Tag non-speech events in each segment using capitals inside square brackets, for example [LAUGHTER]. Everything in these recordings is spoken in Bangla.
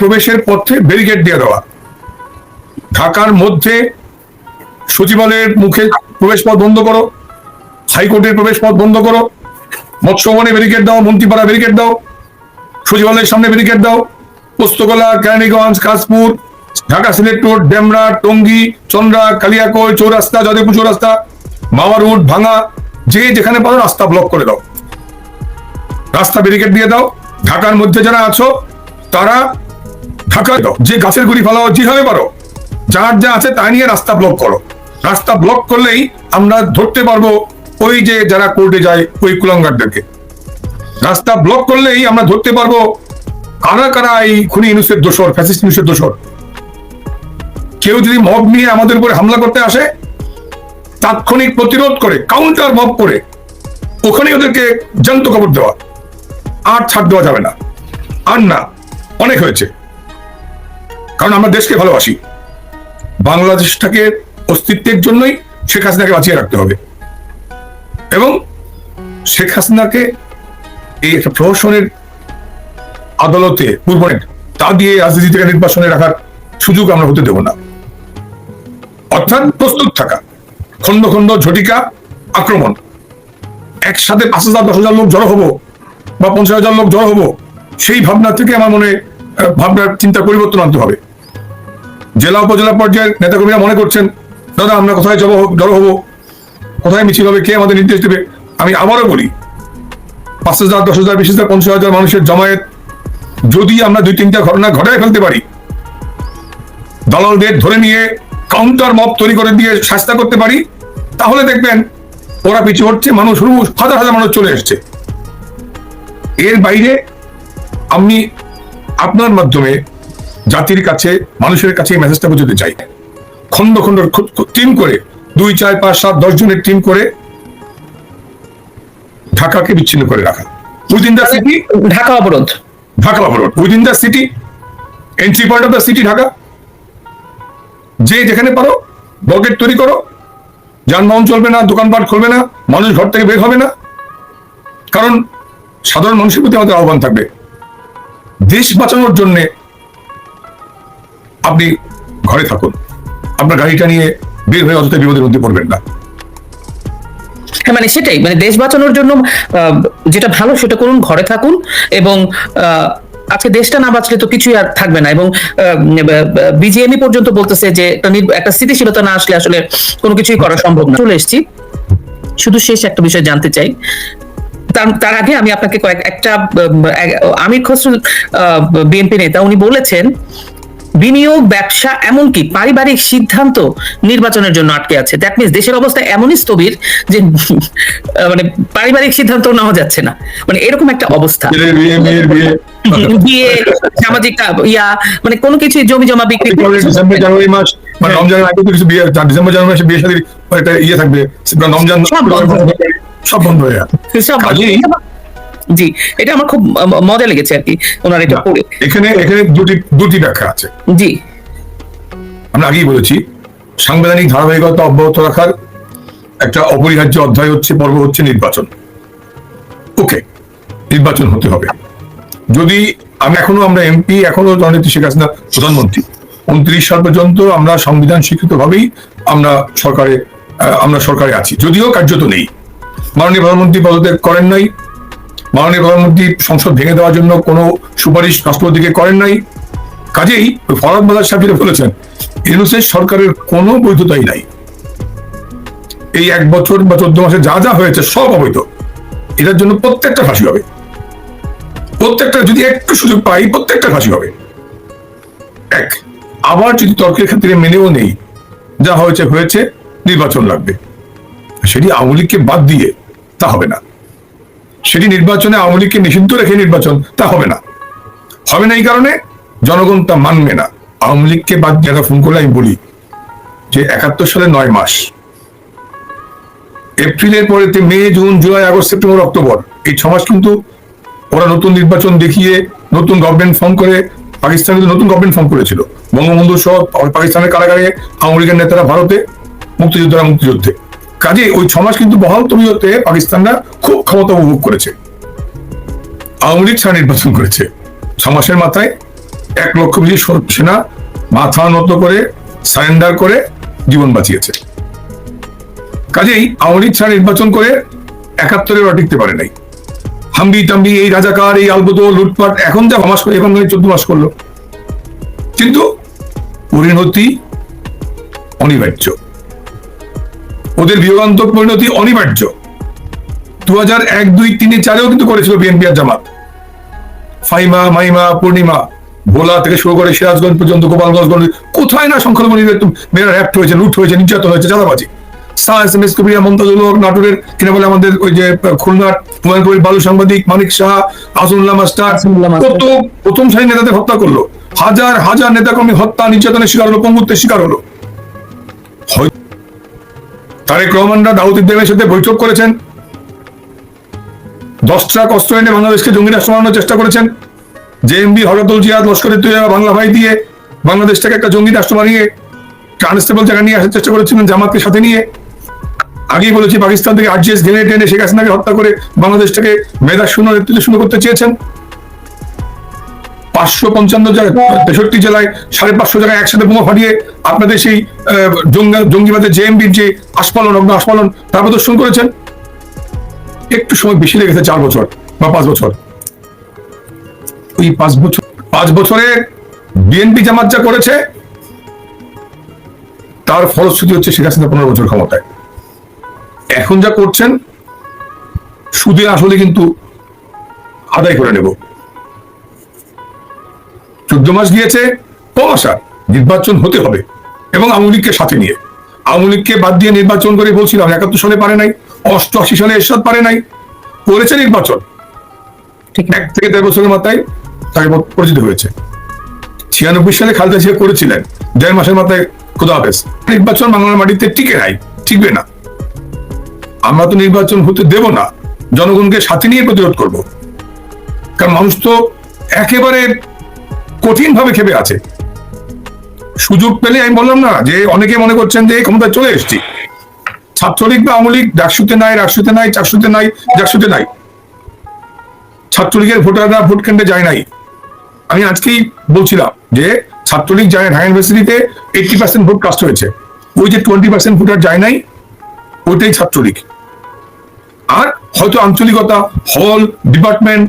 প্রবেশের পথে ব্যারিকেড দিয়ে দেওয়া। ঢাকার মধ্যে সচিবালয়ের মুখে প্রবেশ পথ বন্ধ করো, হাইকোর্টের প্রবেশ পথ বন্ধ করো, মৎস্যবনে ব্যারিকেড দাও মন্ত্রীপাড়া ব্যারিকেড দাও, সচিবালয়ের সামনে ব্যারিকেড দাও পোস্তগোলা কেরানীগঞ্জ, কাশপুর, ঢাকা সিলেট রোড, ডেমরা, টঙ্গী, চন্দ্রা কালিয়াকোই চৌরাস্তা, যাদবপুর চৌরাস্তা, মাওয়া রোড, ভাঙা, যে যেখানে পারো রাস্তা ব্লক করে দাও। রাস্তা ব্যারিকেড দিয়ে দাও। ঢাকার মধ্যে যারা আছো, তারা ঢাকা দাও যে গাছের গুড়ি ফেলাও যেভাবে পারো। যার যা আছে তা নিয়ে রাস্তা ব্লক করো। রাস্তা ব্লক করলেই আমরা ধরতে পারব ওই যে যারা কোর্টে যায়, ওই কুলাঙ্গারদেরকে। রাস্তা ব্লক করলেই আমরা ধরতে পারব কারা কারা এই খুনি ইউনুসের দোষর ফ্যাসিস্ট ইউনুসের দোষর। কেউ যদি মব নিয়ে আমাদের উপরে হামলা করতে আসে, তাৎক্ষণিক প্রতিরোধ করে কাউন্টার মব করে ওখানে ওদেরকে জ্যান্ত খবর দেওয়া। আর ছাড় দেওয়া যাবে না। আর না, অনেক হয়েছে। কারণ আমরা দেশকে ভালোবাসি। বাংলাদেশটাকে অস্তিত্বের জন্যই শেখ হাসিনাকে বাঁচিয়ে রাখতে হবে। এবং শেখ হাসিনাকে এই একটা প্রহসনের আদালতে পূর্বনের তা দিয়ে রাজনীতি থেকে নির্বাচনে রাখার সুযোগ আমরা হতে দেব না। অর্থাৎ প্রস্তুত থাকা খন্ড খন্ড ঝটিকা আক্রমণ। একসাথে পাঁচ হাজার, দশ হাজার লোক জড়ো হব বা পঞ্চাশ হাজার লোক জড়ো হব, সেই ভাবনা থেকে আমার মনে ভাবনার চিন্তা পরিবর্তন আনতে হবে। জেলা উপজেলা পর্যায়ের নেতাকর্মীরা মনে করছেন, দাদা, আমরা কোথায় জড়ো হব- জড়ো হব? কোথায় মিছিল হবে? কে আমাদের নির্দেশ দেবে? আমি আবারও বলি পাঁচ হাজার, দশ হাজার, বিশ হাজার, পঞ্চাশ হাজার মানুষের জমায়েত, যদি আমরা দুই তিনটা ঘটনা ঘটায় ফেলতে পারি, দালালদের ধরে নিয়ে কাউন্টার মপ তৈরি করে দিয়ে শাস্তা করতে পারি, তাহলে দেখবেন ওরা পিছু হচ্ছে, মানুষ হাজার হাজার মানুষ চলে এসছে। এর বাইরে আমি আপনার মাধ্যমে জাতির কাছে মানুষের কাছে এই মেসেজটা বোঝাতে চাই। খন্ড খন্ড টিম করে দুই চার পাঁচ সাত দশ জনের টিম করে ঢাকাকে বিচ্ছিন্ন করে রাখা। উইদিন দ্য সিটি ঢাকা অবরোধ। ঢাকা অবরোধ। Within the city entry point of the city Dhaka. যে যেখানে পারো ব্লকেট তৈরি করো। যানবাহন চলবে না দোকানপাট খুলবে না মানুষ ঘর থেকে বের হবে না। কারণ সাধারণ মানুষের প্রতি আমাদের আহ্বান থাকবে। দেশ বাঁচানোর জন্য আপনি ঘরে থাকুন। আপনার গাড়িটা নিয়ে বের হয়ে অযথা বিপদের মধ্যে পড়বেন না। হ্যাঁ মানে সেটাই মানে দেশ বাঁচানোর জন্য যেটা ভালো সেটা করুন, ঘরে থাকুন এবং আজকে দেশটা না বাঁচলে তো কিছুই আর থাকবে না এবং বিজিএমই পর্যন্ত বলতেছে যে একটা স্থিতিশীলতা না আসলে আসলে কোনো কিছুই করা সম্ভব না। চলে এসেছি। শুধু শেষ একটা বিষয় জানতে চাই। তার আগে আমি আপনাকে কয়েক একটা আমির খসরু বিএনপি নেতা উনি বলেছেন বিনিয়োগ ব্যবসা এমনকি পারিবারিক সিদ্ধান্ত নির্বাচনের জন্য আটকে আছে। দ্যাট মিনস দেশের অবস্থা এমনই স্থবির যে মানে পারিবারিক সিদ্ধান্ত নেওয়া যাচ্ছে না। মানে এরকম একটা অবস্থা। বিয়ে সামাজিক ইয়া মানে কোনো কিছু জমি জমা বিক্রি ডিসেম্বর জানুয়ারি মাস মানে রমজানের আগে কিছু বিয়ে ডিসেম্বর জানুয়ারি মাসে বিয়ে শাদীর একটা ইয়ে থাকবে। রমজান সব বন্ধ। হয়ে যাবে জি এটা আমার খুব মজা লেগেছে আর কি ওনার এটা পড়ে। এখানে এখানে দুটি দুটি ব্যাখ্যা আছে। জি। আমরা আগেই বলেছি সাংবিধানিক ধারাবাহিকতা অব্যাহত রাখার একটা অপরিহার্য অধ্যায় হচ্ছে পর্ব হচ্ছে নির্বাচন। ওকে নির্বাচন হতে হবে। যদি আমি এখনও আমরা এমপি এখনও জননেত্রী শেখ হাসিনা প্রধানমন্ত্রী উনত্রিশ সাল পর্যন্ত আমরা সংবিধান স্বীকৃত ভাবেই আমরা সরকারে আমরা সরকারে আছি। যদিও কার্যত নেই। মাননীয় প্রধানমন্ত্রী পদত্যাগ করেন নাই। মাননীয় প্রধানমন্ত্রী সংসদ ভেঙে দেওয়ার জন্য কোনো সুপারিশ রাষ্ট্রপতিকে করেন নাই। কাজেই ফরাদ বাজার সাহেব যেটা বলেছেন, ইউনুসের সরকারের কোনো বৈধতাই নাই। এই এক বছর বা চোদ্দ মাসে যা যা হয়েছে সব অবৈধ। এটার জন্য প্রত্যেকটা ফাঁসি হবে। প্রত্যেকটা যদি একটু সুযোগ পাই, প্রত্যেকটা ফাঁসি হবে। এক, আবার যদি তর্কের ক্ষেত্রে মেনেও নেই, যা হয়েছে হয়েছে, নির্বাচন লাগবে। সেটি আওয়ামী লীগকে বাদ দিয়ে তা হবে না। সেটি নির্বাচনে আওয়ামী লীগকে নিষিদ্ধ রেখে নির্বাচন, তা হবে না। হবে না এই কারণে জনগণ তা মানবে না। আওয়ামী লীগকে বাদ দিয়ে ফোন করলে আমি বলি যে একাত্তর সালে নয় মাস, এপ্রিলের পরে May, June, July, August, September, October, এই ছ মাস কিন্তু ওরা নতুন নির্বাচন দেখিয়ে, নতুন গভর্নমেন্ট ফর্ম করে, পাকিস্তান কিন্তু নতুন গভর্নমেন্ট ফর্ম করেছিল। বঙ্গবন্ধু সহ পাকিস্তানের কারাগারে আওয়ামী লীগের নেতারা ভারতে মুক্তিযোদ্ধারা মুক্তিযুদ্ধে। কাজে ওই ছ মাস কিন্তু বহাল তবিয়তে পাকিস্তানরা খুব ক্ষমতা উপভোগ করেছে। আওয়ামী লীগ ছাড়া নির্বাচন করেছে। ছ মাসের মাথায় এক লক্ষ বেশি সেনা মাথা নত করে, সারেন্ডার করে জীবন বাঁচিয়েছে। কাজেই আওয়ামী লীগ ছাড়া নির্বাচন করে একাত্তরে ওরা টিকতে পারে নাই। হাম্বি টাম্বি, এই রাজাকার, এই আলবুতো লুটপাট, এখন যা মাস করে, এখন চোদ্দ মাস করল। কিন্তু পরিণতি অনিবার্য। ওদের বিয়োগান্তক পরিণতি অনিবার্য। দু হাজার এক দুই তিনে চারেও কিন্তু করেছিল বিএনপি আর জামাত। ফাইমা মাইমা পূর্ণিমা ভোলা থেকে শুরু করে সিরাজগঞ্জ পর্যন্ত গোপালগঞ্জগঞ্জ কোথায় না সংখ্যালঘু মেয়েরা র্যাপ্ট হয়েছে লুট হয়েছে নির্যাতন হয়েছে চাঁদাবাজি। শাহ এস এম এস কবিরা মমতাজুল হক নাটোরের কিনা বলে আমাদের ওই যে খুলনার হুমায়ুন কবির বালু সাংবাদিক মানিক শাহ আসুল্লাহ মাস্টার। কত প্রথম সারি নেতাদের হত্যা করল। হাজার হাজার নেতাকর্মী হত্যা নির্যাতনের শিকার হলো পঙ্গুত্বের শিকার হলো। হয়- তারেক রহমানরা দাউদ ইব্রাহিমের সাথে বৈঠক করেছেন। দশ ট্রাক অস্ত্র এনে বাংলাদেশকে জঙ্গি রাষ্ট্র বানানোর চেষ্টা করেছেন। জেএমবি হরতুল জিয়াদ লস্করের তৈরি বাংলা ভাই দিয়ে বাংলাদেশটাকে একটা জঙ্গি রাষ্ট্র বানিয়ে কনস্টেবল জায়গা নিয়ে আসার চেষ্টা করেছিলেন জামাতকে সাথে নিয়ে। আগেই বলেছি, পাকিস্তান থেকে আরজিএস গ্রেনেড টেনে শেখ হাসিনাকে হত্যা করে বাংলাদেশটাকে মেধা শূন্য নেতৃত্ব শূন্য করতে চেয়েছেন। পাঁচশো পঞ্চান্ন জায়গায়, তেষট্টি জেলায় সাড়ে পাঁচশো জায়গায় একসাথে বোমা ফাটিয়ে আপনাদের সেই জঙ্গিবাদের জেএমবির যে আস্ফালন অগ্ন আস্ফালন, তার প্রদর্শন করেছেন। একটু সময় বেশি লেগেছে চার বছর বা পাঁচ বছর। ওই পাঁচ বছর, পাঁচ বছরে বিএনপি জামাত যা করেছে, তার ফলশ্রুতি হচ্ছে শেখ হাসিনা পনেরো বছর ক্ষমতায়। এখন যা করছেন সুদে আসলে কিন্তু আদায় করে নেব। চোদ্দ মাস গিয়েছে কম আশা নির্বাচন হতে হবে এবং আওয়ামী লীগকে সাথে নিয়ে। আওয়ামী লীগকে বাদ দিয়ে নির্বাচন করে বলছিলাম একাত্তর সালে পারে নাই অষ্টআশি সালে এরশাদ পারে নাই। করেছে নির্বাচন। এক থেকে দেড় বছরের মাথায় তাকে পরিচিত হয়েছে। ছিয়ানব্বই সালে খালেদা জিয়া করেছিলেন দেড় মাসের মাথায় খোদা হাফেজ। নির্বাচন বাংলার মাটিতে টিকে নাই টিকবে না। আমরা তো নির্বাচন হতে দেব না জনগণকে সাথে নিয়ে প্রতিরোধ করব। কারণ মানুষ তো একেবারে কঠিন ভাবে খেপে আছে। সুযোগ পেলে আমি বললাম না, যে অনেকে মনে করছেন যে এই ক্ষমতায় চলে এসেছি। ছাত্রলীগ বা আওয়ামী লীগ, ডাকসুতে নাই, রাকসুতে নাই, চাকসুতে নাই ডাকসুতে নাই। ছাত্রলীগের ভোটাররা ভোট কেন্দ্রে যায় নাই। আমি আজকেই বলছিলাম যে ছাত্রলীগ যায় ঢাকা ইউনিভার্সিটিতে এইটি পার্সেন্ট ভোট কাস্ট হয়েছে। ওই যে টোয়েন্টি পার্সেন্ট ভোটার যায় নাই, ওইটাই ছাত্রলীগ। আর হয়তো আঞ্চলিকতা, হল, ডিপার্টমেন্ট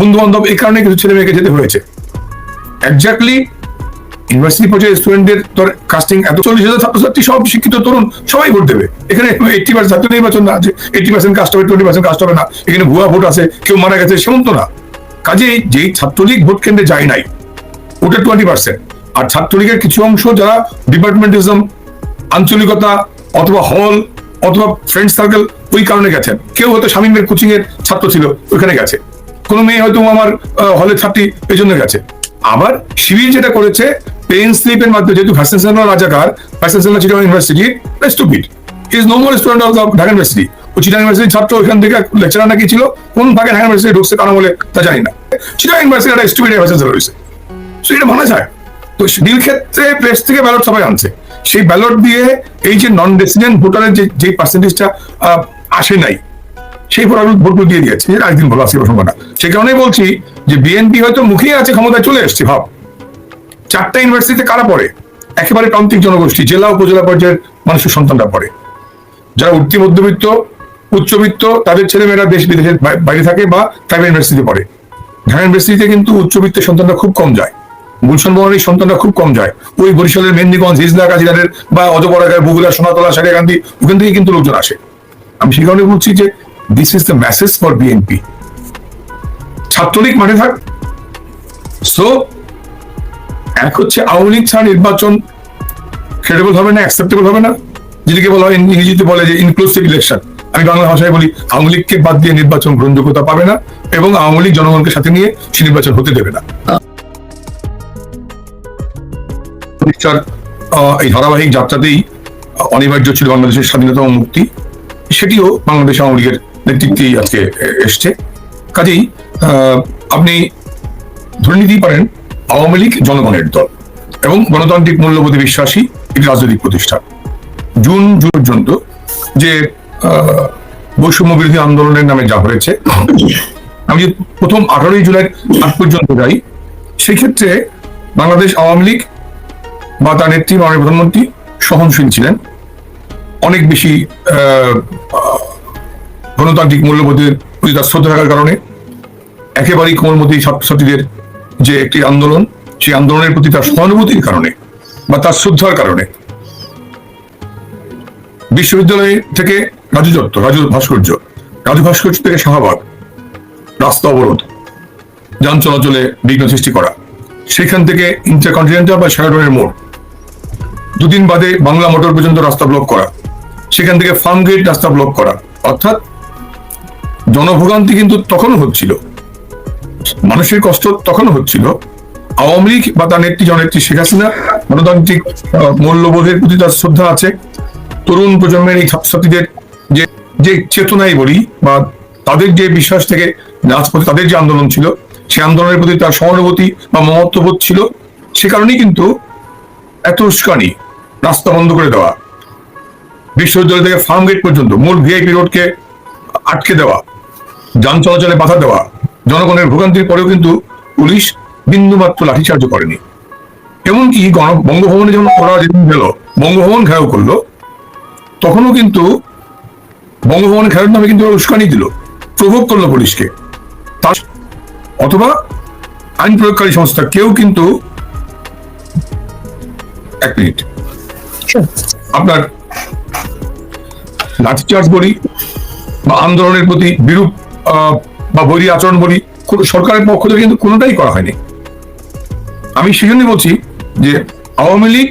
বন্ধু বান্ধব এই কারণে কিছু ছেলে মেয়েকে যেতে হয়েছে। একজাক্টলি ইউনিভার্সিটি পর্যায়ে স্টুডেন্টদের তোর কাস্টিং এত চল্লিশ হাজার ছাত্রছাত্রী, সব শিক্ষিত তরুণ, সবাই ভোট দেবে। এখানে এইটি পার্সেন্ট ছাত্র নির্বাচন না আছে এইটি পার্সেন্ট কাস্ট হবে টোয়েন্টি পার্সেন্ট কাস্ট হবে না। এখানে ভুয়া ভোট আছে, কেউ মারা গেছে সেমন তো না। কাজেই যেই ছাত্রলীগ ভোট কেন্দ্রে যায় নাই, ওটা টোয়েন্টি পার্সেন্ট আর ছাত্রলীগের কিছু অংশ যারা ডিপার্টমেন্টিজম আঞ্চলিকতা, অথবা হল অথবা ফ্রেন্ড সার্কেল ওই কারণে গেছেন। কেউ হয়তো স্বামীমের কোচিং এর ছাত্র ছিল ওইখানে গেছে। কোনো মেয়ে হয়তো আমার হলের ছাত্রী, এই জন্য গেছে। আবার শিবির যেটা করেছে পেন স্লিপের মাধ্যমে, যেহেতু ভার্সেন সেন্ট্রাল রাজাকার version central Chittagong university stupid is no more student of Dhaka university ও চিটাং ইউনিভার্সিটির ছাত্র ওইখান থেকে লেকচারার নাকি ছিল, কোন ভাগে ঢাকা ইউনিভার্সিটি ঢুকছে কারণ বলে তা জানি না। চিটাং ইউনিভার্সিটি একটা স্টুপিড ভার্সেন রয়েছে। তো এটা মানা যায়। তো নীল ক্ষেত্রে প্রেস থেকে ব্যালট সবাই আনছে। সেই ব্যালট দিয়ে এই যে নন রেসিডেন্ট ভোটারের যে যে পার্সেন্টেজটা আসে নাই সেই ভোটার ভোটগুলো দিয়ে দিয়েছে। এটা একদিন ভালো আসছে প্রসঙ্গটা সে কারণেই বলছি যে বিএনপি হয়তো মুখেই আছে, ক্ষমতায় চলে এসছে, ভাব। চারটা ইউনিভার্সিটিতে কারা পড়ে? একেবারে প্রান্তিক জনগোষ্ঠী, জেলা, উপজেলা পর্যায়ের মানুষের সন্তানরা পড়ে। যারা উঠতি, মধ্যবিত্ত, উচ্চবিত্ত, তাদের ছেলেমেয়েরা দেশ বিদেশের বাইরে থাকে বা প্রাইভেট ইউনিভার্সিটিতে পড়ে। ঢাকা ইউনিভার্সিটিতে কিন্তু উচ্চবিত্তের সন্তানরা খুব কম যায়। গুলশন বহরের সন্তানরা খুব কম যায়। ওই বরিশালের মেহেন্দিগঞ্জ, হিজলা কাজিরানের বা অজপরাগার বগুলা সোনাতলা, সারিয়াকান্দি, ওখান থেকে কিন্তু লোকজন আসে। আমি সেই কারণে বলছি যে this is the message for BNP Chhatra League মাঠে থাক। সো এক হচ্ছে আওয়ামী লীগ ছাড়া নির্বাচন ক্রেডিবল হবে না অ্যাকসেপ্টেবল হবে না। যেটাকে বলা হয় ইংরেজিতে বলে যে ইনক্লুসিভ ইলেকশন আমি বাংলা ভাষায় বলি, আওয়ামী লীগকে বাদ দিয়ে নির্বাচন গ্রহণযোগ্যতা পাবে না এবং আওয়ামী লীগ জনগণকে সাথে নিয়ে সে নির্বাচন হতে দেবে না। এই ধারাবাহিক যাত্রাতেই অনিবার্য ছিল বাংলাদেশের স্বাধীনতা মুক্তি। সেটিও বাংলাদেশ আওয়ামী লীগের নেতৃত্বেই আজকে এসছে। কাজেই আপনি ধরে নিতেই পারেন, আওয়ামী লীগ জনগণের দল এবং গণতান্ত্রিক মূল্যবোধে বিশ্বাসী একটি রাজনৈতিক প্রতিষ্ঠান। জুন জুন পর্যন্ত যে বৈষম্য বিরোধী আন্দোলনের নামে যা হয়েছে, আমি প্রথম আঠারোই জুলাই আগ পর্যন্ত যাই, সেক্ষেত্রে বাংলাদেশ আওয়ামী লীগ বা তার নেত্রী মাননীয় প্রধানমন্ত্রী সহনশীল ছিলেন। অনেক বেশি গণতান্ত্রিক মূল্যবোধের প্রতি তার শ্রদ্ধা থাকার কারণে একেবারেই কোমলমতি ছাত্রছাত্রীদের যে একটি আন্দোলন, সেই আন্দোলনের প্রতি তার সহানুভূতির কারণে বা তার শ্রদ্ধার কারণে বিশ্ববিদ্যালয় থেকে রাজু দত্ত, রাজু ভাস্কর্য রাজু ভাস্কর্য থেকে শাহবাগ, রাস্তা অবরোধ, যান চলাচলে বিঘ্ন সৃষ্টি করা। সেখান থেকে ইন্টারকন্টিনেন্টাল বা শ্যারাটনের মোড়। দুদিন বাদে বাংলা মোটর পর্যন্ত রাস্তা ব্লক করা। সেখান থেকে ফার্ম গেট রাস্তা ব্লক করা। অর্থাৎ জনভোগান্তি কিন্তু তখনও হচ্ছিল। মানুষের কষ্ট তখনও হচ্ছিল। আওয়ামী লীগ বা তার নেত্রী, জননেত্রী শেখ হাসিনা, গণতান্ত্রিক মূল্যবোধের প্রতি তার শ্রদ্ধা আছে। তরুণ প্রজন্মের এই ছাত্রছাত্রীদের যে যে চেতনাই বলি বা তাদের যে বিশ্বাস থেকে রাজপথে তাদের যে আন্দোলন ছিল সেই আন্দোলনের প্রতি তার সহানুভূতি বা মহত্ববোধ ছিল, সে কারণেই কিন্তু এত উস্কানি রাস্তা বন্ধ করে দেওয়া। বিশ্ববিদ্যালয় থেকে ফার্ম গেট পর্যন্ত, মূল ভিআইপি রোডকে আটকে দেওয়া। যান চলাচলে বাধা দেওয়া। জনগণের ভোগান্তির পরেও কিন্তু পুলিশ বিন্দুমাত্র লাঠিচার্জ করেনি। এমনকি গণ বঙ্গভবনে যখন ওরা যেদিন গেল বঙ্গভবন ঘেরাও করল তখনও কিন্তু বঙ্গভবন ঘেরার নামে কিন্তু উস্কানি দিল প্রভোগ করল পুলিশকে। তার অথবা আইন প্রয়োগকারী সংস্থা কেউ কিন্তু এক মিনিট। আপনার লাঠিচার্জ বলি বা আন্দোলনের প্রতি বিরূপ বা বৈরী আচরণ বলি সরকারের পক্ষ থেকে কিন্তু কোনোটাই করা হয়নি। আমি সেজন্যই বলছি যে আওয়ামী লীগ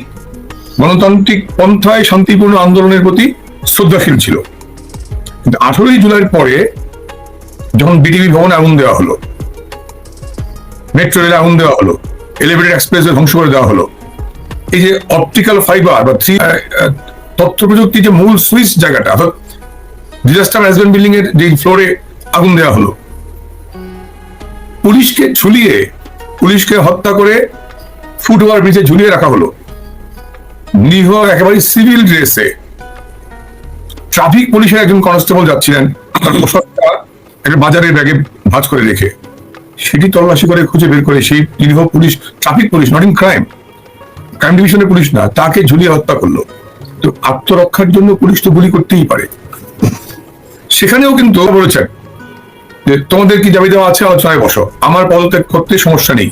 গণতান্ত্রিক পন্থায় শান্তিপূর্ণ আন্দোলনের প্রতি শ্রদ্ধাশীল ছিল। কিন্তু আঠারোই জুলাইয়ের পরে যখন বিটিভি ভবনে আগুন দেওয়া হলো মেট্রো রেলে আগুন দেওয়া হলো এলিভেটেড এক্সপ্রেস ধ্বংস করে দেওয়া হলো, এই যে অপটিক্যাল ফাইবার বা থ্রি তথ্য প্রযুক্তির যে মূল সুইচ জায়গাটা, অর্থাৎ ডিজাস্টার ম্যানেজমেন্ট বিল্ডিং এর যে ফ্লোরে আগুন দেওয়া হলো। পুলিশকে ঝুলিয়ে, পুলিশকে হত্যা করে ফুটওভার ব্রিজে ঝুলিয়ে রাখা হলো। নিহ একেবারে সিভিল ড্রেসে। ট্রাফিক পুলিশের একজন কনস্টেবল যাচ্ছিলেন। বাজারের ব্যাগে ভাঁজ করে রেখে। সেটি তল্লাশি করে খুঁজে বের করে সেই নিরীহ police, traffic police not in crime crime ডিভিশনের পুলিশ না, তাকে ঝুলিয়ে হত্যা করল। তো আত্মরক্ষার জন্য পুলিশ তো গুলি করতেই পারে। সেখানেও কিন্তু বলেছেন যে তোমাদের কি দাবি দেওয়া আছে আলোচনায় বসো। আমার পদত্যাগ করতে সমস্যা নেই।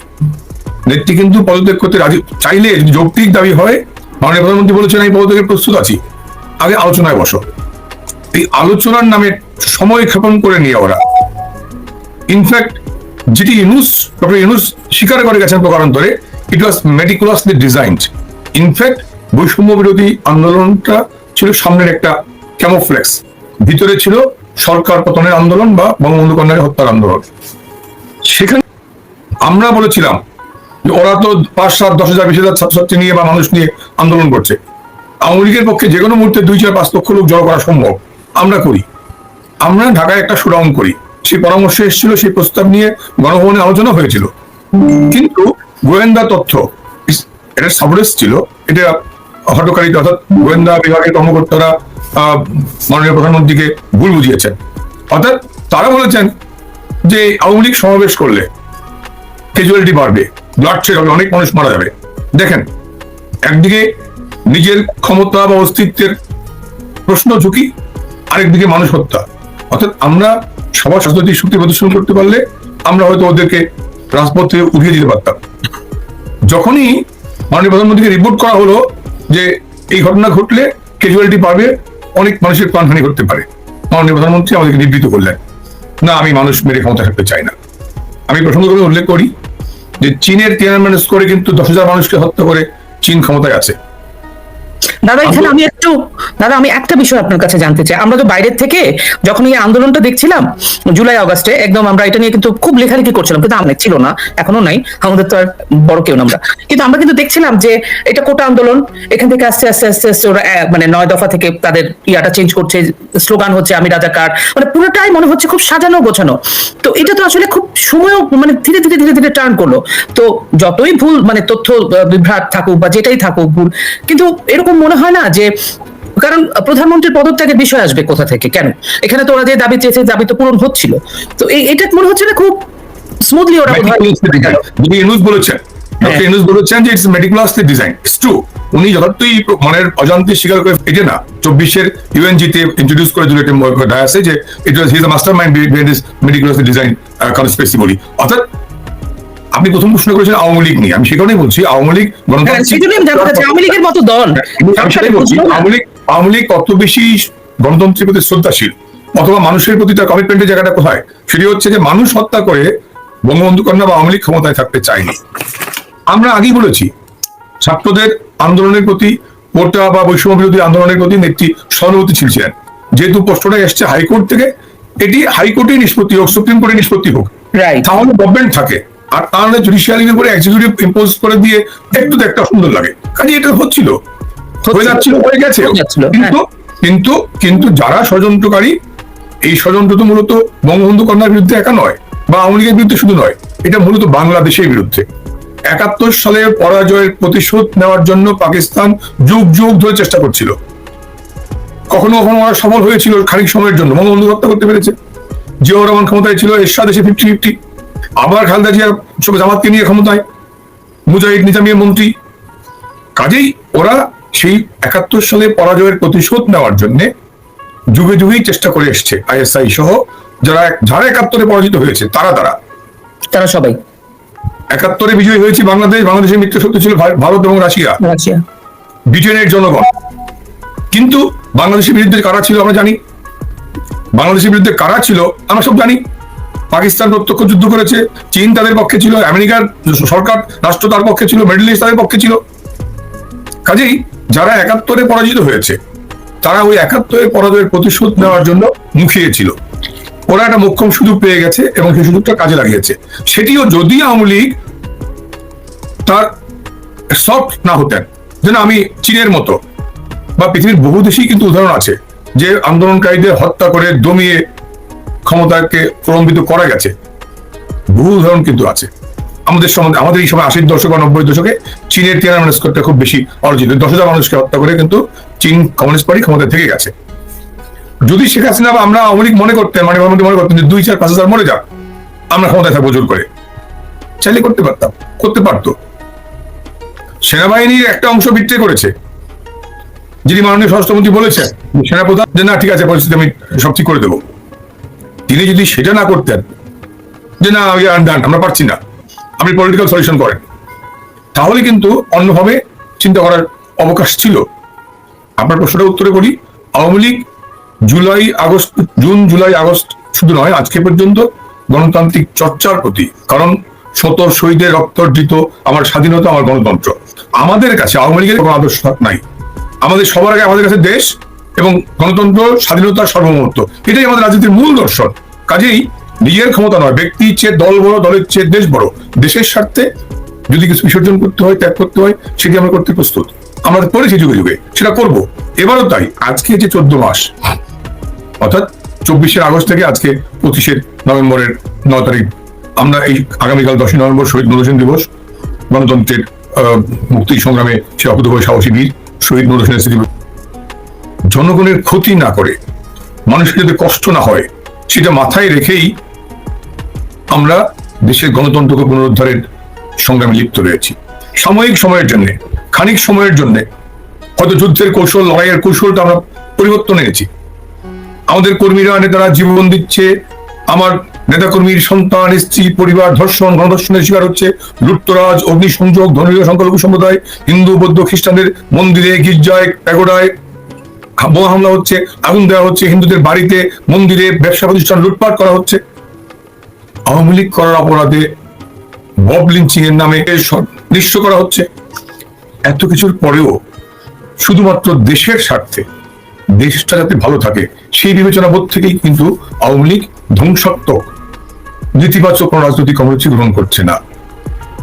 নেত্রী কিন্তু পদত্যাগ করতে রাজি চাইলে যৌক্তিক দাবি হয়, মাননীয় প্রধানমন্ত্রী বলেছেন, আমি পদত্যাগের প্রস্তুত আছি। আগে আলোচনায় বসো। এই আলোচনার নামে সময় ক্ষেপণ করে নিয়ে ওরা। ইনফ্যাক্ট যেটি ইউনুস ডক্টর ইউনুস স্বীকার করে গেছেন প্রকারান্তরে it was meticulously designed in fact বৈষম্য বিরোধী আন্দোলনটা ছিল সামনের একটা ক্যামোফ্লেক্স ভিতরে ছিল সরকার পতনের আন্দোলন বা বঙ্গবন্ধু কন্যাকে হত্যার আন্দোলন। সেখানে আমরা বলেছিলাম যে ওরা তো পাঁচ সাত, দশ হাজার, বিশ হাজার ছাত্রছাত্রী নিয়ে বা মানুষ নিয়ে আন্দোলন করছে। আওয়ামী লীগের পক্ষে যে কোনো মুহূর্তে দুই চার, পাঁচ লক্ষ লোক জড়ো করা সম্ভব। আমরা করি। আমরা ঢাকায় একটা সুরাউন করি। সেই পরামর্শ এসেছিল, সেই প্রস্তাব নিয়ে গণভবনে আলোচনা হয়েছিল। কিন্তু গোয়েন্দা তথ্য, এটা সাবরেস ছিল, এটা হটকারিতা অর্থাৎ গোয়েন্দা বিভাগের কর্মকর্তারা মাননীয় প্রধানমন্ত্রীকে ভুল বুঝিয়েছেন। অর্থাৎ তারা বলেছেন যে আওয়ামী লীগ সমাবেশ করলে ক্যাজুয়ালিটি বাড়বে ব্লাড শেড হবে, অনেক মানুষ মারা যাবে। দেখেন, একদিকে নিজের ক্ষমতা বা অস্তিত্বের প্রশ্ন ঝুঁকি, আরেকদিকে মানুষ হত্যা। অর্থাৎ আমরা সবার রাজনৈতিক শক্তি প্রদর্শন করতে পারলে আমরা হয়তো ওদেরকে রাজপথ থেকে উঠিয়ে দিতে পারতাম। যখনই মাননীয় প্রধানমন্ত্রীকে রিপোর্ট করা হলো যে এই ঘটনা ঘটলে ক্যাজুয়ালিটি পাবে, অনেক মানুষের প্রাণহানি করতে পারে। মাননীয় প্রধানমন্ত্রী আমাদেরকে নিবৃত করলেন। না, আমি মানুষ মেরে ক্ষমতা থাকতে চাই না। আমি প্রসঙ্গক্রমে উল্লেখ করি যে চীনের তিয়ানমেন স্কোরে কিন্তু দশ হাজার মানুষকে হত্যা করে চীন ক্ষমতায় আছে। দাদা এখানে আমি একটু দাদা আমি একটা বিষয় আপনার কাছে জানতে চাই। আমরা তো বাইরের থেকে যখন এই আন্দোলনটা দেখছিলাম জুলাই আগস্টে একদম আমরা এটা নিয়ে কিন্তু খুব লেখালেখি করছিলাম কিন্তু অনেক ছিল না এখনও নাই আমাদের তো আর বড় কেউ না আমরা। কিন্তু আমরা কিন্তু দেখছিলাম যে এটা কোটা আন্দোলন এখান থেকে আস্তে আস্তে আস্তে আস্তে ওরা মানে নয় দফা থেকে তাদের ইয়াটা চেঞ্জ করছে স্লোগান হচ্ছে আমি রাজাকার। মানে পুরোটাই মনে হচ্ছে খুব সাজানো গোছানো। তো এটা তো আসলে খুব সময়ও মানে ধীরে ধীরে ধীরে ধীরে টার্ন করল। তো যতই ভুল মানে তথ্য বিভ্রাট থাকুক বা যেটাই থাকুক ভুল কিন্তু এরকম মনে হয় না যে কারণ প্রধানমন্ত্রীর পদত্যাগের বিষয় আসবে কোথা থেকে কেন? এখানে তো ওরা যে দাবি চেয়েছে দাবি তো পূরণ হচ্ছিল। তো এটা মনে হচ্ছে না খুব স্মুথলি ওরা বলেছেন। ডক্টর বলেছেন যে it's meticulously design it's true উনি যথার্থই মনের অজান্তে স্বীকার করে এটা না চব্বিশের ইউএনজিতে ইন্ট্রোডিউস করে দিল একটা ডায়াসে যে it was his master mind behind this meticulously design conspiracy বলি। অর্থাৎ আপনি প্রথম প্রশ্ন করেছেন আওয়ামী লীগ নিয়ে। আমি সে কারণেই বলছি আওয়ামী লীগ হ্যাঁ, আওয়ামী লীগের মতো দল। আমি সেটাই বলছি। আওয়ামী লীগ আওয়ামী লীগ কত বেশি গণতন্ত্রের প্রতি শ্রদ্ধাশীল? অথবা মানুষের প্রতি তার কমিটমেন্টের জায়গাটা কোথায়? সেটি হচ্ছে যে মানুষ হত্যা করে বঙ্গবন্ধু কন্যা বা আওয়ামী লীগ ক্ষমতায় থাকতে চায়নি। আমরা আগেই বলেছি ছাত্রদের আন্দোলনের প্রতি কোটা বা বৈষম্য বিরোধী আন্দোলনের প্রতি নেত্রী সহানুভূতিশীল ছিলেন যেহেতু প্রশ্নটা এসছে হাইকোর্ট থেকে এটি হাইকোর্টের নিষ্পত্তি হোক সুপ্রিম কোর্টের নিষ্পত্তি হোক। তাহলে গভর্নমেন্ট থাকে। আর তাহলে জুডিশিয়ারির উপরে এক্সিকিউটিভ ইম্পোজ করে দিয়ে একটু তো একটা সুন্দর লাগে। কাজে এটা হচ্ছিল। হয়ে যাচ্ছিল হয়ে গেছে। হ্যাঁ। কিন্তু কিন্তু কিন্তু যারা ষড়যন্ত্রকারী এই ষড়যন্ত্র তো মূলত বঙ্গবন্ধু কন্যার বিরুদ্ধে একা নয় বা আওয়ামী লীগের বিরুদ্ধে শুধু নয় এটা মূলত বাংলাদেশের বিরুদ্ধে। একাত্তর সালে পরাজয়ের প্রতিশোধ নেওয়ার জন্য পাকিস্তান যুগ যুগ ধরে চেষ্টা করছিল। কখনো কখনো ওরা সফল হয়েছিল খানিক সময়ের জন্য। বঙ্গবন্ধু হত্যা করতে পেরেছে। জিয়াউর রহমান ক্ষমতায় ছিল এরশাদ এসে ফিফটি ফিফটি আবার খালেদা জিয়া সব জামাতকে নিয়ে ক্ষমতায়। মুজাহিদ নিজামিয়া মন্ত্রী। কাজেই ওরা সেই একাত্তর সালে পরাজয়ের প্রতিশোধ নেওয়ার জন্য যুগে যুগেই চেষ্টা করে এসছে আইএসআই সহ যারা যারা একাত্তরে পরাজিত হয়েছে তারা তারা। তারা সবাই। একাত্তরে বিজয়ী হয়েছে বাংলাদেশ বাংলাদেশের মিত্র শক্তি ছিল ভারত এবং রাশিয়া। রাশিয়া। ব্রিটেনের জনগণ। কিন্তু বাংলাদেশের বিরুদ্ধে কারা ছিল আমরা জানি। বাংলাদেশের বিরুদ্ধে কারা ছিল আমরা সব জানি। পাকিস্তান প্রত্যক্ষ যুদ্ধ করেছে, চীন তাদের পক্ষে ছিল, আমেরিকার সরকার, রাষ্ট্র তার পক্ষে ছিল, মিডল ইস্ট তাদের পক্ষে ছিল। কাজেই যারা একাত্তরে পরাজিত হয়েছে, তারা ওই একাত্তরের পরাজয়ের প্রতিশোধ নেওয়ার জন্য মুখিয়েছিল ওরা একটা মোক্ষম সুযোগ পেয়ে গেছে এবং সেই সুযোগটা কাজে লাগিয়েছে। সেটিও যদি আওয়ামী লীগ তার সফট না হতেন যেন আমি চীনের মতো বা পৃথিবীর বহু দেশেই কিন্তু উদাহরণ আছে, যে আন্দোলনকারীদের হত্যা করে দমিয়ে ক্ষমতাকে প্রলম্বিত করা গেছে। বহু উদাহরণ কিন্তু আছে। আমাদের সম্বন্ধে আমাদের এই সময় আশির দশক বা নব্বই দশকে চীনের তিয়ানামেন স্কোরটা খুব বেশি অর্জিত। দশ হাজার মানুষকে হত্যা করে কিন্তু চীন কমিউনিস্ট পার্টি ক্ষমতায় থেকে গেছে। যদি শেখ হাসিনা বা আমরা আওয়ামী লীগ মনে করতেন মানে প্রধানমন্ত্রী মনে করতেন যে দুই চার পাঁচ হাজার মরে যাক, আমরা ক্ষমতায় থাকব জোর করে। চাইলে করতে পারতাম, করতে পারতো। সেনাবাহিনীর একটা অংশ বিট্রে করেছে। যিনি মাননীয় স্বরাষ্ট্রমন্ত্রী বলেছেন সেনাপ্রধান যে, না, ঠিক আছে, পরিস্থিতি আমি সব ঠিক করে দেবো। তিনি যদি সেটা না করতেন, যে না আমি আনডান আমরা পারছি না। আপনি পলিটিক্যাল সলিউশন করেন। তাহলে কিন্তু অন্যভাবে চিন্তা করার অবকাশ ছিল। আপনার প্রশ্নটা উত্তরে করি, Awami League July August, June, July August শুধু নয়, আজকে পর্যন্ত গণতান্ত্রিক চর্চার প্রতি, কারণ সতর শহীদের রক্তর্জিত আমার স্বাধীনতা, আমার গণতন্ত্র। আমাদের কাছে আওয়ামী লীগের কোনো আদর্শ নাই। আমাদের সবার আগে আমাদের কাছে দেশ এবং গণতন্ত্র, স্বাধীনতা সর্বমহত্ব এটাই আমাদের রাজনীতির মূল দর্শন। কাজেই নিজের ক্ষমতা নয় ব্যক্তির চেয়ে দল বড়, দলের চেয়ে দেশ বড়। দেশের স্বার্থে যদি কিছু বিসর্জন করতে হয়, ত্যাগ করতে হয়, সেটি আমরা করতে প্রস্তুত। আমরা করেছি যুগে যুগে, সেটা করব। এবারও তাই, আজকে যে চোদ্দ মাস, অর্থাৎ চব্বিশে আগস্ট থেকে আজকে পঁচিশে নভেম্বরের ন তারিখ, আমরা এই আগামীকাল দশই নভেম্বর শহীদ নদর্শন দিবস। গণতন্ত্রের মুক্তি সংগ্রামে সে অকুতভয় সাহসী বীর শহীদ নদর্শনের স্মৃতি জনগণের ক্ষতি না করে মানুষের যাতে কষ্ট না হয়, সেটা মাথায় রেখেই আমরা দেশের গণতন্ত্রকে পুনরুদ্ধারের সংগ্রামে লিপ্ত রয়েছি। সাময়িক সময়ের জন্য, খানিক সময়ের জন্য, হয়তো যুদ্ধের কৌশল, লড়াইয়ের কৌশলটা আমরা পরিবর্তন এনেছি। আমাদের কর্মীরা, নেতারা জীবন দিচ্ছে, আমার নেতাকর্মীর সন্তান, স্ত্রী, পরিবার, ধর্ষণ, গণধর্ষণের শিকার হচ্ছে, লুটতরাজ, অগ্নিসংযোগ, ধর্মীয় সংখ্যালঘু সম্প্রদায়, হিন্দু, বৌদ্ধ খ্রিস্টানদের মন্দিরে, গির্জায়, প্যাগোডায় বোমা হামলা হচ্ছে, আগুন দেওয়া হচ্ছে, হিন্দুদের বাড়িতে, মন্দিরে, ব্যবসা প্রতিষ্ঠান লুটপাট করা হচ্ছে। আওয়ামী লীগ করার অপরাধে বব লিঞ্চিং এর নামে সব নিঃস্ব করা হচ্ছে। এত কিছুর পরেও শুধুমাত্র দেশের স্বার্থে, দেশটা যাতে ভালো থাকে, সেই বিবেচনা বোধ থেকেই কিন্তু আওয়ামী লীগ ধ্বংসাত্মক, নেতিবাচক কোনো রাজনৈতিক কর্মসূচি গ্রহণ করছে না।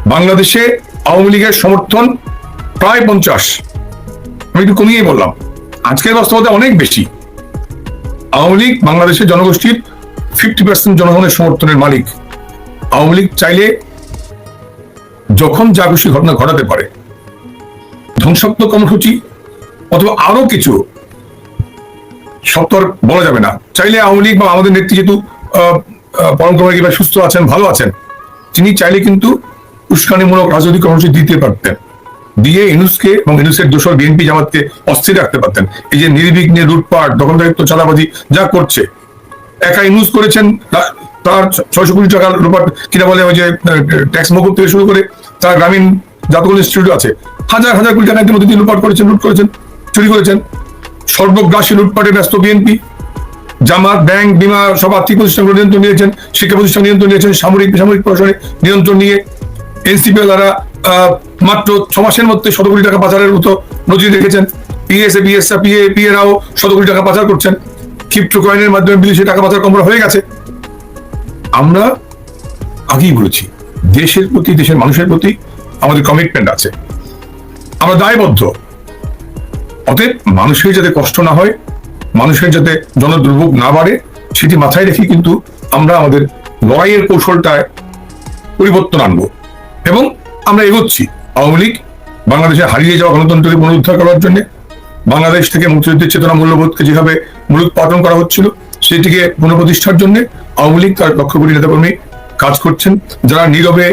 বাংলাদেশে আওয়ামী লীগের সমর্থন প্রায় পঞ্চাশ। আমি একটু কমিয়ে বললাম। আজকের বাস্তবতা অনেক বেশি। আওয়ামী লীগ বাংলাদেশের জনগোষ্ঠীর ফিফটি পার্সেন্ট জনগণের সমর্থনের মালিক। আওয়ামী লীগ চাইলে যখন যা খুশি ঘটনা ঘটাতে পারে। ধ্বংসাত্মক কর্মসূচি অথবা আরও কিছু সব তো বলা যাবে না। চাইলে আওয়ামী লীগ বা আমাদের নেত্রী যেহেতু আহ, আহ, পরম কুমার কিংবা সুস্থ আছেন ভালো আছেন তিনি চাইলে কিন্তু উস্কানিমূলক রাজনৈতিক কর্মসূচি দিতে পারতেন। দিয়ে ইনুসকে এবং ইনুসের দোষর বিএনপি জামাতকে অস্থির রাখতে পারতেন। এই যে নির্বিঘ্নে লুটপাট, দখলদারিত্ব চাঁদাবাজি যা করছে, একা ইনুস করেছেন তার ছয়শো কোটি টাকা লুটপাট কিনা বলে ওই যে ট্যাক্স মকুব থেকে শুরু করে তার গ্রামীণ জাতকুল ইনস্টিটিউট আছে। হাজার হাজার কোটি টাকা ইতিমধ্যে লুটপাট করেছেন, লুট করেছেন, চুরি করেছেন। সর্বগ্রাসী লুটপাটে ব্যস্ত বিএনপি জামাত, ব্যাংক, বিমা, সব আর্থিক প্রতিষ্ঠানগুলো নিয়ন্ত্রণ নিয়েছেন, শিক্ষা প্রতিষ্ঠান নিয়ন্ত্রণ নিয়েছেন, সামরিক বেসামরিক প্রশাসনে নিয়ন্ত্রণ নিয়ে। এনসিপিএলারা মাত্র ছ মাসের মধ্যে শত কোটি টাকা পাচারের মতো নজির রেখেছেন। পিএসএ পিএসএ পিএ, পিএরাও শত কোটি টাকা পাচার করছেন। ক্রিপ্টো কয়েনের মাধ্যমে বিদেশে টাকা পাচার কম হয়ে গেছে। আমরা আগেই বলেছি, দেশের প্রতি, দেশের মানুষের প্রতি আমাদের কমিটমেন্ট আছে। আমরা দায়বদ্ধ। অতএব মানুষের যাতে কষ্ট না হয়, মানুষের যাতে জনদুর্ভোগ না বাড়ে, সেটি মাথায় রেখে কিন্তু আমরা আমাদের লড়াইয়ের কৌশলটায় পরিবর্তন আনব। এবং আমরা এগোচ্ছি। আওয়ামী লীগ বাংলাদেশে হারিয়ে যাওয়া গণতন্ত্রকে পুনরুদ্ধার করার জন্য, বাংলাদেশ থেকে মুক্তিযুদ্ধের চেতনা মূল্যবোধকে যেভাবে মূলোৎপাটন করা হচ্ছিল, সেটিকে পুনঃপ্রতিষ্ঠার জন্য আওয়ামী লীগ তার লক্ষ কোটি নেতাকর্মী কাজ করছেন। যারা নীরবে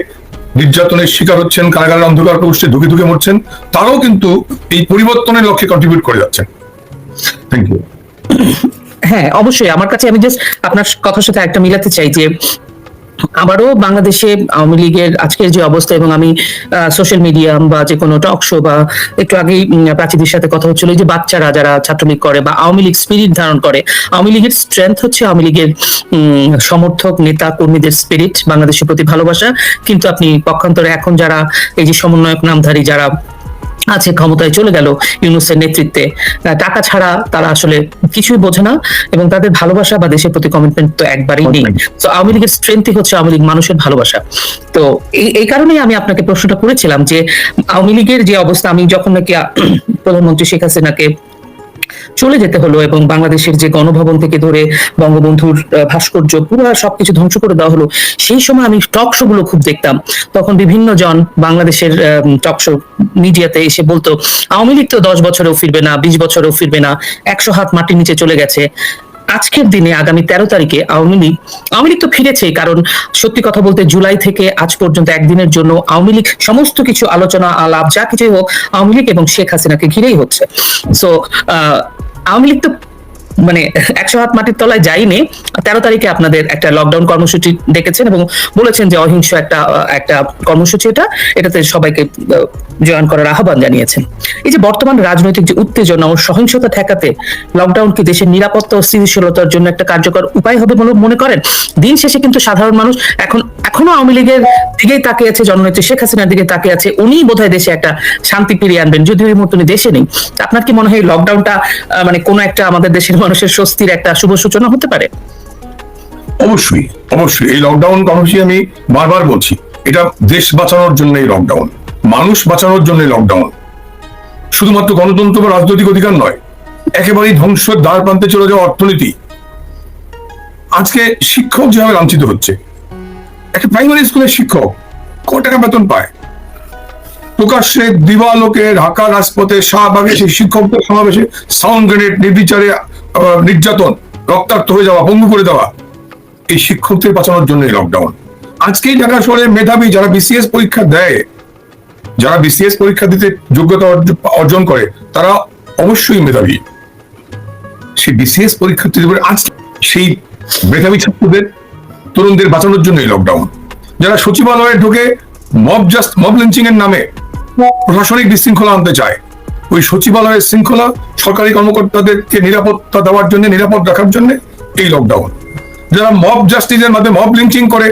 নির্যাতনের শিকার হচ্ছেন, কারাগারের অন্ধকার প্রবেশে ধুকে ধুকে মরছেন, তারাও কিন্তু এই পরিবর্তনের লক্ষ্যে কন্ট্রিবিউট করে যাচ্ছেন। থ্যাংক ইউ হ্যাঁ অবশ্যই। আমার কাছে আমি জাস্ট আপনার কথার সাথে একটা মিলাতে চাই যে আবারও বাংলাদেশে আওয়ামী লীগের আজকের যে অবস্থা এবং আমি সোশ্যাল মিডিয়া বা যে কোনো টক শো বা একটু আগেই প্রাচীদের সাথে কথা হচ্ছিল যে বাচ্চারা যারা ছাত্রলীগ করে বা আওয়ামী লীগ স্পিরিট ধারণ করে, আওয়ামী লীগের স্ট্রেংথ হচ্ছে আওয়ামী লীগের সমর্থক, নেতা, কর্মীদের স্পিরিট বাংলাদেশের প্রতি ভালোবাসা। কিন্তু আপনি পক্ষান্তরে এখন যারা এই যে সমন্বয়ক, নামধারী যারা আছে ক্ষমতায় চলে গেল ইউনুসের নেতৃত্বে। টাকা ছাড়া তারা আসলে কিছুই বোঝে না এবং তাদের ভালোবাসা বা দেশের প্রতি কমিটমেন্ট তো একবারই নেই। তো আওয়ামী লীগের স্ট্রেংথই হচ্ছে আওয়ামী লীগ মানুষের ভালোবাসা। তো এই এই কারণেই আমি আপনাকে প্রশ্নটা করেছিলাম যে আওয়ামী লীগের যে অবস্থা আমি যখন নাকি [CLEARS THROAT] প্রধানমন্ত্রী শেখ হাসিনাকে চলে যেতে হলো এবং বাংলাদেশের যে গণভবন থেকে ধরে বঙ্গবন্ধুর ভাস্কর্য পুরো সবকিছু ধ্বংস করে দেওয়া হলো, সেই সময় আমি টক শো গুলো খুব দেখতাম। তখন বিভিন্ন জন বাংলাদেশের টক শো মিডিয়াতে এসে বলতো, আওয়ামী লীগ তো দশ বছরেও ফিরবে না, বিশ বছরেও ফিরবে না, একশো হাত মাটির নিচে চলে গেছে। আজকের দিনে আগামী তেরো তারিখে আওয়ামী লীগ আওয়ামী লীগ তো ফিরেছে, কারণ সত্যি কথা বলতে জুলাই থেকে আজ পর্যন্ত একদিনের জন্য আওয়ামী লীগ সমস্ত কিছু আলোচনা, আলাপ, যা কিছুই হোক, আওয়ামী লীগ এবং শেখ হাসিনাকে ঘিরেই হচ্ছে। সো আওয়ামী লীগ তো মানে একশো হাত মাটির তলায় যায়নি। তেরো তারিখে আপনাদের একটা লকডাউন কর্মসূচি ডেকেছেন এবং বলেছেন যে অহিংস একটা একটা কর্মসূচি এটা। এটাতে সবাইকে জয়েন করার আহ্বান জানিয়েছেন। এই যে বর্তমান রাজনৈতিক যে উত্তেজনা ও সহিংসতা ঠেকাতে লকডাউন কি দেশের নিরাপত্তা ও স্থিতিশীলতার জন্য একটা কার্যকর উপায় হবে বলে মনে করেন? দিন শেষে কিন্তু সাধারণ মানুষ এখন, এখনও আওয়ামী লীগের দিকেই তাকিয়ে আছে, জননেত্রী শেখ হাসিনার দিকে তাকিয়ে আছে, উনিই বোধহয় দেশে একটা শান্তি ফিরিয়ে আনবেন, যদিও এই মুহূর্তে দেশে নেই। আপনার কি মনে হয় লকডাউনটা মানে কোনো একটা আমাদের দেশের মানুষের স্বস্তির একটা শুভ সূচনা হতে পারে? অবশ্যই অবশ্যই। এই লকডাউন কর্মসূচি আমি বারবার বলছি। এটা দেশ বাঁচানোর জন্য এই লকডাউন মানুষ বাঁচানোর জন্য লকডাউন শুধুমাত্র গণতন্ত্র বা রাজনৈতিক অধিকার নয়, একেবারেই ধ্বংসের দ্বার প্রান্তে চলে যাওয়া অর্থনীতি। আজকে শিক্ষক যেভাবে লাঞ্ছিত হচ্ছে, একটা প্রাইমারি স্কুলের শিক্ষক ক টাকা বেতন পায়? প্রকাশ্যে দিবালোকে ঢাকা রাজপথে শাহবাগে সেই শিক্ষকদের সমাবেশে সাউন্ড গ্রেনেড নির্বিচারে নির্যাতন, রক্তাক্ত হয়ে যাওয়া পঙ্গু করে দেওয়া। এই শিক্ষকদের বাঁচানোর জন্য লকডাউন আজকেই ঢাকা শহরে মেধাবী যারা বিসিএস পরীক্ষা দেয়, যারা বিসিএস পরীক্ষা দিতে যোগ্যতা অর্জন করে, তারা অবশ্যই মেধাবী। সেই বিসিএস পরীক্ষার্থীদের উপরে আজ সেই মেধাবী ছাত্রদের, তরুণদের বাঁচানোর জন্য লকডাউন যারা সচিবালয়ে ঢুকে মব জাস্ট মব লিঞ্চিং এর নামে প্রশাসনিক বিশৃঙ্খলা আনতে চায় ওই সচিবালয়ের শৃঙ্খলা, সরকারি কর্মকর্তাদেরকে নিরাপত্তা দেওয়ার জন্য, নিরাপদ রাখার জন্য এই লকডাউন যারা মব জাস্টিসের মাধ্যমে মব লিঞ্চিং করে